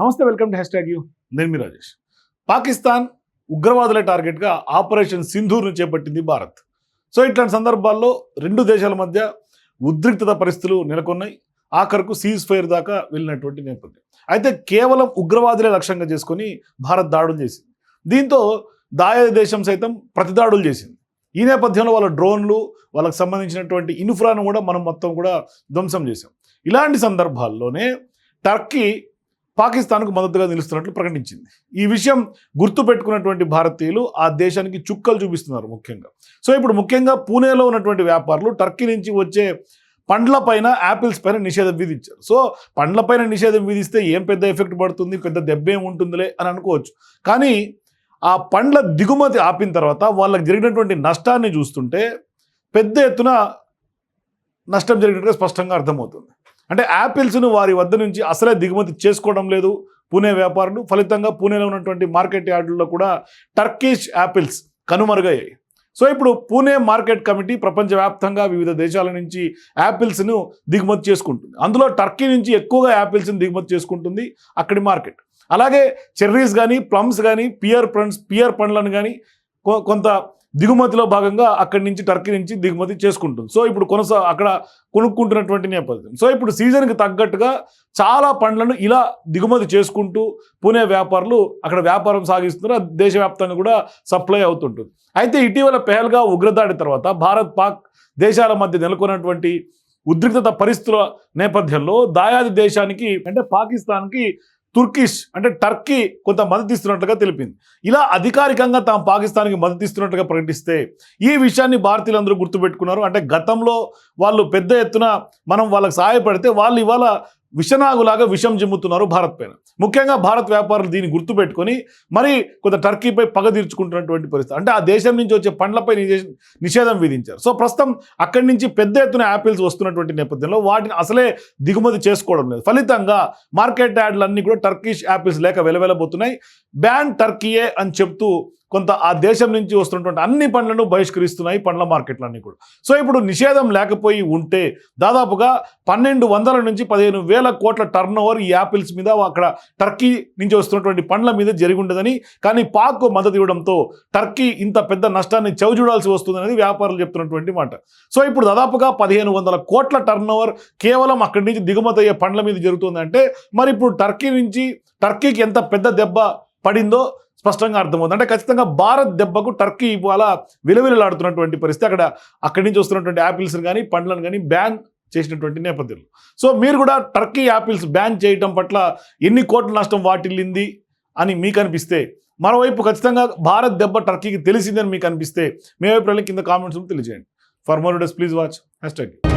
నమస్తే welcome to hashtag you. నేను మీ రాజేష్. పాకిస్తాన్ ఉగ్రవాదుల టార్గెట్గా ఆపరేషన్ సింధూర్ను చేపట్టింది భారత్. సో ఇట్లాంటి సందర్భాల్లో రెండు దేశాల మధ్య ఉద్రిక్తత పరిస్థితులు నెలకొన్నాయి. ఆఖరకు సీజ్ ఫైర్ దాకా వెళ్ళినటువంటి నేపథ్యం. అయితే కేవలం ఉగ్రవాదులే లక్ష్యంగా చేసుకొని భారత్ దాడులు చేసింది. దీంతో దాయ దేశం సైతం ప్రతిదాడులు చేసింది. ఈ నేపథ్యంలో వాళ్ళ డ్రోన్లు వాళ్ళకి సంబంధించినటువంటి ఇన్ఫ్రాను కూడా మనం మొత్తం కూడా ధ్వంసం చేసాం ఇలాంటి సందర్భాల్లోనే టర్కీ పాకిస్తాన్కు మద్దతుగా నిలుస్తున్నట్లు ప్రకటించింది. ఈ విషయం గుర్తుపెట్టుకున్నటువంటి భారతీయులు ఆ దేశానికి చుక్కలు చూపిస్తున్నారు ముఖ్యంగా. సో ఇప్పుడు ముఖ్యంగా పూణేలో ఉన్నటువంటి వ్యాపారులు టర్కీ నుంచి వచ్చే పండ్ల పైన యాపిల్స్ పైన నిషేధం విధించారు. సో పండ్ల పైన నిషేధం విధిస్తే ఏం పెద్ద ఎఫెక్ట్ పడుతుంది? పెద్ద దెబ్బ ఉంటుందిలే అని అనుకోవచ్చు. కానీ ఆ పండ్ల దిగుమతి ఆపిన తర్వాత వాళ్ళకి జరిగినటువంటి నష్టాన్ని చూస్తుంటే పెద్ద ఎత్తున నష్టం జరిగినట్టుగా స్పష్టంగా అర్థమవుతుంది. అంటే యాపిల్స్ను వారి వద్ద నుంచి అసలే దిగుమతి చేసుకోవడం లేదు. పూణే వ్యాపారులు ఫలితంగా పూణేలో ఉన్నటువంటి మార్కెట్ యార్డుల్లో కూడా టర్కిష్ యాపిల్స్ కనుమరుగయ్యాయి. సో ఇప్పుడు పూణే మార్కెట్ కమిటీ ప్రపంచవ్యాప్తంగా వివిధ దేశాల నుంచి యాపిల్స్ను దిగుమతి చేసుకుంటుంది. అందులో టర్కీ నుంచి ఎక్కువగా యాపిల్స్ని దిగుమతి చేసుకుంటుంది అక్కడి మార్కెట్. అలాగే చెర్రీస్ కానీ ప్లమ్స్ కానీ పియర్ పండ్స్ పియర్ పండ్లను కానీ కొంత దిగుమతిలో భాగంగా అక్కడి నుంచి టర్కీ నుంచి దిగుమతి చేసుకుంటుంది. సో ఇప్పుడు కొనసా అక్కడ కొనుక్కుంటున్నటువంటి నేపథ్యం. సో ఇప్పుడు సీజన్కి తగ్గట్టుగా చాలా పండ్లను ఇలా దిగుమతి చేసుకుంటూ పూణే వ్యాపారులు అక్కడ వ్యాపారం సాగిస్తున్నారు. దేశవ్యాప్తంగా కూడా సప్లై అవుతుంటుంది. అయితే ఇటీవల పెహల్గా ఉగ్రదాడి తర్వాత భారత్ పాక్ దేశాల మధ్య నెలకొన్నటువంటి ఉద్రిక్తత పరిస్థితుల నేపథ్యంలో దాయాది దేశానికి అంటే పాకిస్తాన్కి తుర్కిష్ అంటే టర్కీ కొంత మద్దతు ఇస్తున్నట్లుగా తెలిపింది. ఇలా అధికారికంగా తాము పాకిస్తాన్కి మద్దతు ఇస్తున్నట్టుగా ప్రకటిస్తే ఈ విషయాన్ని భారతీయులందరూ గుర్తుపెట్టుకున్నారు. అంటే గతంలో వాళ్ళు పెద్ద ఎత్తున మనం వాళ్ళకి సహాయపడితే వాళ్ళు ఇవాళ విషనాగులాగా విషం జిమ్ముతున్నారు భారత్ పైన. ముఖ్యంగా భారత్ వ్యాపారులు దీన్ని గుర్తుపెట్టుకొని మరి కొంత టర్కీపై పగ తీర్చుకుంటున్నటువంటి పరిస్థితి. అంటే ఆ దేశం నుంచి వచ్చే పండ్లపై నిషేధం విధించారు. సో ప్రస్తుతం అక్కడి నుంచి పెద్ద ఎత్తున యాపిల్స్ వస్తున్నటువంటి నేపథ్యంలో వాటిని అసలే దిగుమతి చేసుకోవడం లేదు. ఫలితంగా మార్కెట్ యాడ్లన్నీ కూడా టర్కీష్ యాపిల్స్ లేక వెలవెలబోతున్నాయి. బ్యాన్ టర్కీయే అని చెప్తూ కొంత ఆ దేశం నుంచి వస్తున్నటువంటి అన్ని పండ్లను బహిష్కరిస్తున్నాయి పండ్ల మార్కెట్లన్నీ కూడా. సో ఇప్పుడు నిషేధం లేకపోయి ఉంటే దాదాపుగా పన్నెండు వందల నుంచి పదిహేను వేల కోట్ల టర్న్ ఓవర్ ఈ యాపిల్స్ మీద అక్కడ టర్కీ నుంచి వస్తున్నటువంటి పండ్ల మీద జరిగి ఉండదని కానీ పాక్ మద్దతు ఇవ్వడంతో టర్కీ ఇంత పెద్ద నష్టాన్ని చవిచూడాల్సి వస్తుందనేది వ్యాపారులు చెప్తున్నటువంటి మాట. సో ఇప్పుడు దాదాపుగా పదిహేను వందల కోట్ల టర్న్ ఓవర్ కేవలం అక్కడి నుంచి దిగుమతి అయ్యే పండ్ల మీద జరుగుతుందంటే మరి ఇప్పుడు టర్కీ నుంచి టర్కీకి ఎంత పెద్ద దెబ్బ పడిందో స్పష్టంగా అర్థమవుతుంది. అంటే ఖచ్చితంగా భారత్ దెబ్బకు టర్కీ ఇవాళ విలవిలలాడుతున్నటువంటి పరిస్థితి. అక్కడ అక్కడి నుంచి వస్తున్నటువంటి యాపిల్స్ని కానీ పండ్లను కానీ బ్యాన్ చేసినటువంటి నేపథ్యంలో. సో మీరు కూడా టర్కీ యాపిల్స్ బ్యాన్ చేయడం పట్ల ఎన్ని కోట్ల నష్టం వాటిల్లింది అని మీకు అనిపిస్తే మరోవైపు ఖచ్చితంగా భారత్ దెబ్బ టర్కీకి తెలిసిందని మీకు అనిపిస్తే మీ అభిప్రాయాలు కింద కామెంట్స్ తెలియజేయండి. For more days please watch hashtag